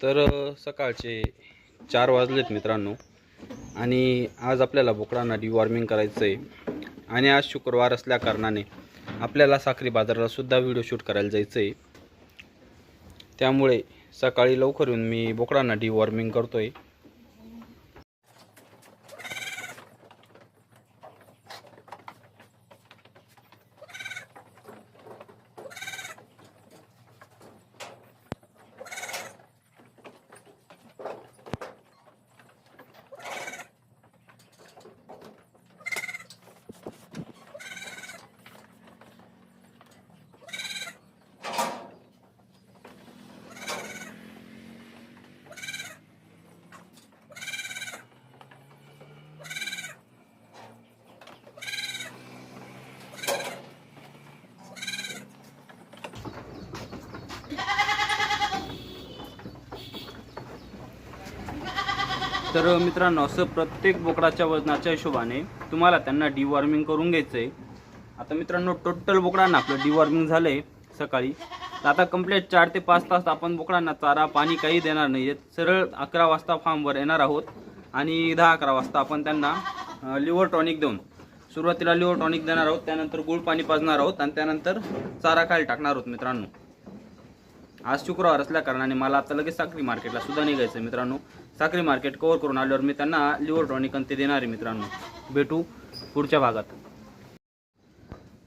तर सकाळचे चार वाजलेत मित्रांनो. आणि आज आपल्याला बोकडांना डिवॉर्मिंग करायचं आहे आणि आज शुक्रवार असल्या कारणाने आपल्याला साखरी बाजारालासुद्धा व्हिडिओ शूट करायला जायचं आहे त्यामुळे सकाळी लवकर येऊन मी बोकडांना डिवॉर्मिंग करतो आहे तर मित्रांनो असं प्रत्येक बोकडाच्या वजनाच्या हिशोबाने तुम्हाला त्यांना डिवॉर्मिंग करून घ्यायचं आहे आता मित्रांनो टोटल बोकडांना आपलं डिवॉर्मिंग झालं आहे सकाळी. तर आता कंप्लीट चार ते पाच तास आपण बोकडांना चारा पाणी काही देणार नाही सरळ अकरा वाजता फार्मवर येणार आहोत आणि दहा अकरा वाजता आपण त्यांना लिव्हर टॉनिक देऊन सुरुवातीला लिव्हर टॉनिक देणार आहोत त्यानंतर गुळ पाणी पाजणार आहोत आणि त्यानंतर चारा खायला टाकणार आहोत मित्रांनो. आज शुक्रवार असल्या कारणाने मला आता लगेच साखरी मार्केटला सुद्धा निघायचं आहे मित्रांनो. साखरी मार्केट कव्हर करून आल्यावर मी त्यांना लिव्हर टॉनिक आणि ते देणार आहे मित्रांनो. भेटू पुढच्या भागात.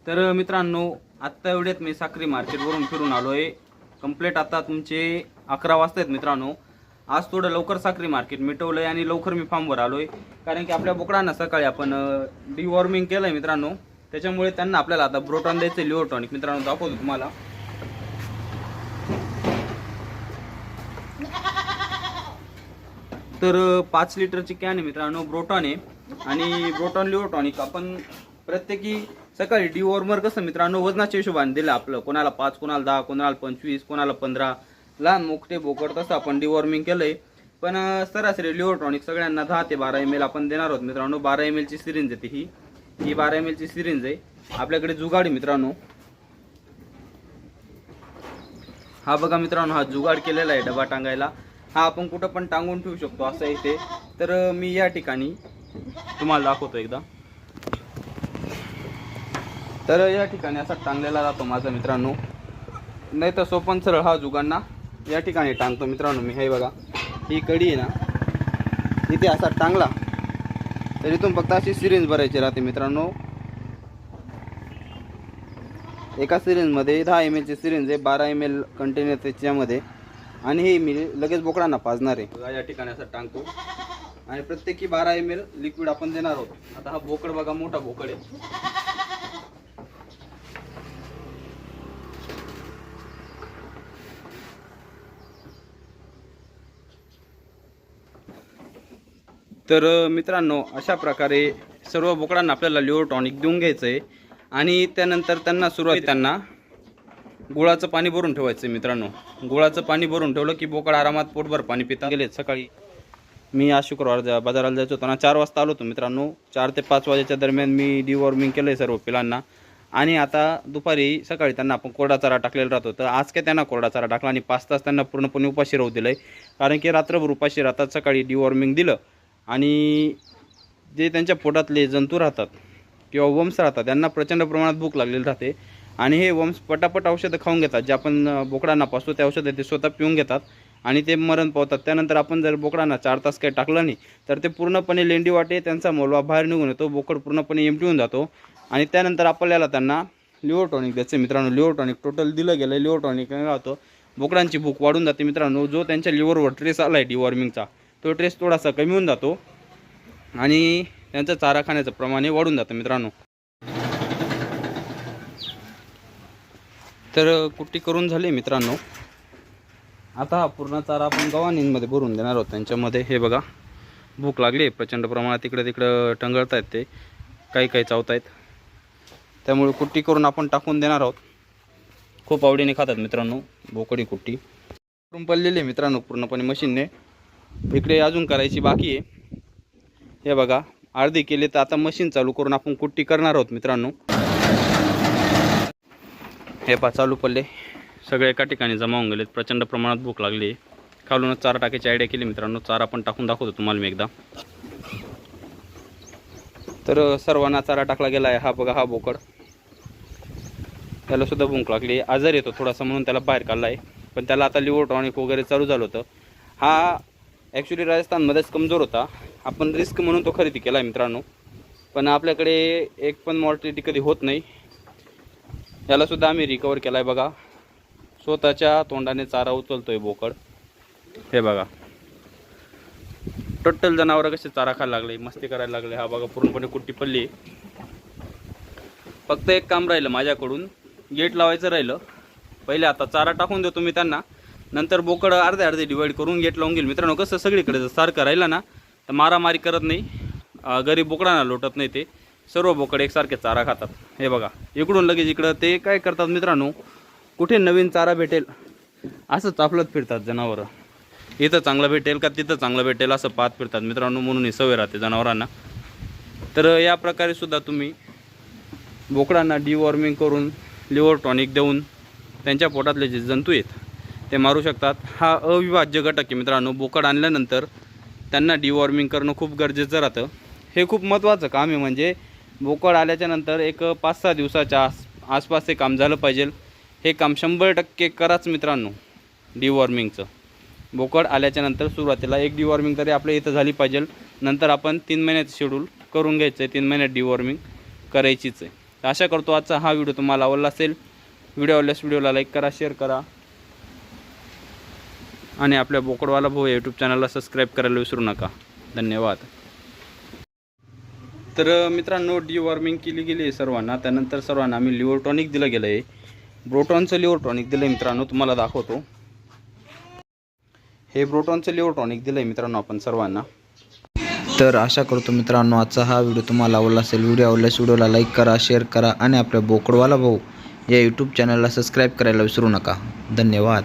तर मित्रांनो आत्ता एवढ्यात मी साखरी मार्केटवरून फिरून आलो आहे कंप्लीट आता तुमचे अकरा वाजता आहेत मित्रांनो. आज थोडं लवकर साखरी मार्केट मिटवलं आहे आणि लवकर मी फार्मवर आलो आहे कारण की आपल्या बोकडांना सकाळी आपण डिवॉर्मिंग केलं आहे मित्रांनो. त्याच्यामुळे त्यांना आपल्याला आता ब्रोटॉन द्यायचं लिओटॉनिक मित्रांनो दाखवतो तुम्हाला. तर पाच लिटरची कॅन आहे मित्रांनो ब्रोटॉन आहे. आणि ब्रोटॉन लिओटॉनिक आपण प्रत्येकी सकाळी डिवॉर्मर कसं मित्रांनो वजनाच्या हिशोबाने दिलं आपलं. कोणाला पाच कोणाला दहा कोणाला पंचवीस कोणाला पंधरा. लहान मोठे बोकड तसं आपण डिवॉर्मिंग केलंय. पण सरासरी लिओट्रॉनिक सगळ्यांना दहा ते बारा एम एल आपण देणार आहोत मित्रांनो. बारा एम एलची सिरिंज आहे ती. ही ही बारा एम एलची सिरिंज आहे. आपल्याकडे जुगाड आहे मित्रांनो. हा बघा मित्रांनो हा जुगाड केलेला आहे डबा टांगायला. हा आपण कुठं पण टांगून ठेवू शकतो असं इथे तर मी या ठिकाणी तुम्हाला दाखवतो एकदा. तर या ठिकाणी असा टांगलेला जातो माझा मित्रांनो. नाही तर सोपन सरळ हा जुगांना या ठिकाणी टांगतो मित्रांनो मी. हे बघा ही कडी आहे ना इथे असा टांगला. तर इथून फक्त अशी सिरिंज भरायची राहते मित्रांनो. एका सिरिंजमध्ये दहा एम एलची सिरिंज आहे बारा एम एल कंटेनर त्याच्यामध्ये. आणि हे मी लगेच बोकडांना पाजणार आहे. या ठिकाणी असं टांगतो. आणि प्रत्येकी बारा एम एल लिक्विड आपण देणार आहोत. आता हा बोकड बघा मोठा बोकड आहे. तर मित्रांनो अशा प्रकारे सर्व बोकडांना आपल्याला लिओ टॉनिक देऊन घ्यायचं आहे आणि त्यानंतर त्यांना सुरुवात त्यांना गुळाचं पाणी भरून ठेवायचं मित्रांनो. गुळाचं पाणी भरून ठेवलं की बोकड आरामात पोटभर पाणी पिता गेले सकाळी. मी आज शुक्रवार जा- बाजाराला जायचो होतो ना चार वाजता आलो होतो मित्रांनो. चार ते पाच वाजेच्या दरम्यान मी डिवॉर्मिंग केलं आहे सर्व पिलांना. आणि आता दुपारी सकाळी त्यांना आपण कोरडा चारा टाकलेला राहतो. तर आज काय त्यांना कोरडा चारा टाकला आणि पाच तास त्यांना पूर्णपणे उपाशी राहू दिलं आहे कारण की रात्रभर उपाशी राहतात सकाळी डिवॉर्मिंग दिलं. आणि जे त्यांच्या पोटातले जंतू राहतात किंवा वम्स राहतात त्यांना प्रचंड प्रमाणात भूक लागलेली राहते. आणि हे वम्स पटापट औषधं खाऊन घेतात. जे आपण बोकडांना पासतो ते औषधं ते स्वतः पिऊन घेतात आणि ते मरण पावतात. त्यानंतर आपण जर बोकडांना चार तास काही टाकलं नाही तर ते पूर्णपणे लेंडी वाटे त्यांचा मोलवा बाहेर निघून येतो. बोकड पूर्णपणे एमटी होऊन जातो. आणि त्यानंतर आपल्याला त्यांना लिओटॉनिक द्यायचं मित्रांनो लिओटॉनिक टोटल दिलं गेलं लिओटॉनिक राहतो बोकडांची भूक वाढून जाते. मित्रांनो जो त्यांच्या लिव्हरवर ट्रेस आला आहे डिवॉर्मिंगचा तो ट्रेस थोडासा कमी होऊन जातो आणि त्यांचं चारा खाण्याचं प्रमाण हे वाढून जातं मित्रांनो. तर कुट्टी करून झाली मित्रांनो. आता हा पूर्ण चारा आपण गव्हाणींमध्ये भरून देणार आहोत. त्यांच्यामध्ये हे बघा भूक लागली आहे. प्रचंड प्रमाणात तिकडे तिकडं टंगळत आहेत ते. काही काही चावत आहेत त्यामुळे कुट्टी करून आपण टाकून देणार आहोत. खूप आवडीने खातात मित्रांनो बोकडी कुट्टी. करून पडलेली आहे मित्रांनो पूर्णपणे मशीनने. इकडे अजून करायची बाकी आहे. हे बघा अर्धी केली तर आता मशीन चालू करून आपण कुट्टी करणार आहोत मित्रांनो. हे पा चालू पडले. सगळे एका ठिकाणी जमा होऊन गेलेत. प्रचंड प्रमाणात भूक लागली खालूनच चारा टाकायची आयडिया केली मित्रांनो. चारा पण टाकून दाखवतो तुम्हाला मी एकदा. तर सर्वांना चारा टाकला गेला आहे हा बघा हा बोकड. त्याला सुद्धा भूक लागली आजार येतो थोडासा म्हणून त्याला बाहेर काढला आहे पण त्याला आता लिव्हर टॉनिक वगैरे चालू झालं होतं. हा ॲक्च्युली राजस्थानमध्येच कमजोर होता. आपण रिस्क म्हणून तो खरेदी केला आहे मित्रांनो. पण आपल्याकडे एक पण मॉर्टिलिटी कधी होत नाही. याला सुद्धा आम्ही रिकवर केला आहे बघा. स्वतःच्या तोंडाने चारा उचलतोय बोकड. हे बघा. टोटल जनावरं कसे चारा खायला लागले मस्ती करायला लागले हा बघा पूर्णपणे कुट्टी पडली. आहे. फक्त एक काम राहिलं माझ्याकडून गेट लावायचं राहिलं. पहिले आता चारा टाकून देतो मी त्यांना. नंतर बोकड अर्धे अर्धे डिवाईड करून गेट लावून गेल मित्रांनो कसं सगळीकडे जर सारखं राहिलं ना तर मारामारी करत नाही. गरीब बोकडांना लोटत नाही ते. सर्व बोकड एकसारखे चारा खातात. हे बघा इकडून लगेच इकडं ते काय करतात मित्रांनो कुठे नवीन चारा भेटेल असं चापलत फिरतात जनावरं. इथं चांगलं भेटेल का तिथं चांगलं भेटेल असं पाहत फिरतात मित्रांनो म्हणून ही सवय राहते जनावरांना. तर या प्रकारे सुद्धा तुम्ही बोकडांना डिवॉर्मिंग करून लिव्हर टॉनिक देऊन त्यांच्या पोटातले जे जंतू आहेत ते मारू शकतात. हा अविभाज्य घटक आहे मित्रांनो बोकड आणल्यानंतर त्यांना डिवॉर्मिंग करणं खूप गरजेचं राहतं. हे खूप महत्त्वाचं काम आहे म्हणजे बोकड आल्याच्यानंतर एक पाच सहा दिवसाच्या आस आसपास हे काम झालं पाहिजे. हे काम शंभर टक्के कराच मित्रांनो डिवॉर्मिंगचं बोकड आल्याच्यानंतर सुरुवातीला एक डिवॉर्मिंग तरी आपल्या इथं झाली पाहिजे. नंतर आपण तीन महिन्याचं शेड्यूल करून घ्यायचं आहे तीन महिन्यात डिवॉर्मिंग करायचीच आहे. तर आशा करतो आजचा हा व्हिडिओ तुम्हाला आवडला असेल. व्हिडिओ आवडल्यास व्हिडिओला लाईक करा शेअर करा. आणि आपल्या बोकडवाला भाऊ यूट्यूब चॅनलला सबस्क्राईब करायला विसरू नका. धन्यवाद. तर मित्रांनो डिवॉर्मिंग केली गेली आहे सर्वांना. त्यानंतर सर्वांना आम्ही लिव्हर दिलं गेलं आहे ब्रोटॉनचं लिव्हर दिलं आहे मित्रांनो तुम्हाला दाखवतो. हे ब्रोटॉनचं लिव्हर दिलं आहे मित्रांनो आपण सर्वांना. तर आशा करतो मित्रांनो आजचा हा व्हिडिओ तुम्हाला आवडला असेल. व्हिडिओ आवडल्यास व्हिडिओला लाईक करा शेअर करा आणि आपल्या बोकडवाला भाऊ या यूट्यूब चॅनलला सबस्क्राईब करायला विसरू नका. धन्यवाद.